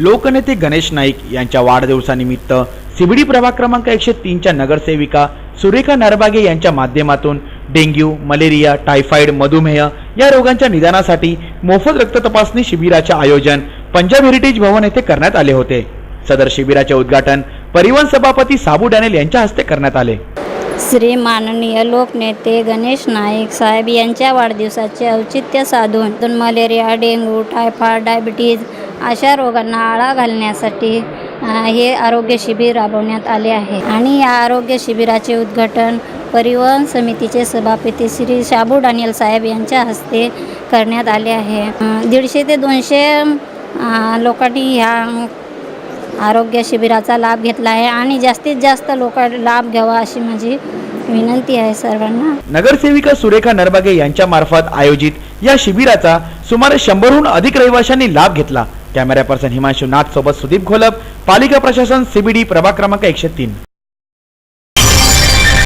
लोकनेते गणेश नाईक यांच्या वाढदिवसानिमित्त सिबडी प्रभाग क्रमांक एकशे तीनच्या नगरसेविका सुरेखा नरबागे यांच्या माध्यमातून डेंग्यू मलेरिया टायफॉइड मधुमेह या रोगांच्या निदानासाठी मोफत रक्त तपासणी शिबिराचे आयोजन पंजाब हेरिटेज भवन येथे करण्यात आले होते. सदर शिबिराचे उद्घाटन परिवहन सभापती साबू डॅनेल यांच्या हस्ते करण्यात आले. श्री माननीय लोकनेते गणेश नाईक साहेब यांच्या वाढदिवसाचे औचित्य साधून मलेरिया डेंगू टायफॉइड डायबिटीज अशा रोगांना आळा घालण्यासाठी हे आरोग्य शिबिर राबवण्यात आले आहे. आणि या आरोग्य शिबिराचे उद्घाटन परिवहन समितीचे सभापती श्री शाबू डानियल साहेब यांच्या हस्ते करण्यात आले आहे. दीडशे ते दोनशे लोकांनी ह्या आरोग्य शिबिराचा लाभ घेतला आहे आणि जास्तीत जास्त लोक लाभ घ्यावा अशी माझी विनंती आहे सर्वांना. नगरसेविका सुरेखा नरबागे यांच्या मार्फत आयोजित या शिबिराचा सुमारे शंभरहून अधिक रहिवाशांनी लाभ घेतला. कॅमेरा पर्सन हिमांशु नाथ सोबत सुदीप घोलप पालिका प्रशासन सीबीडी प्रभाग क्रमांक एकशे तीन.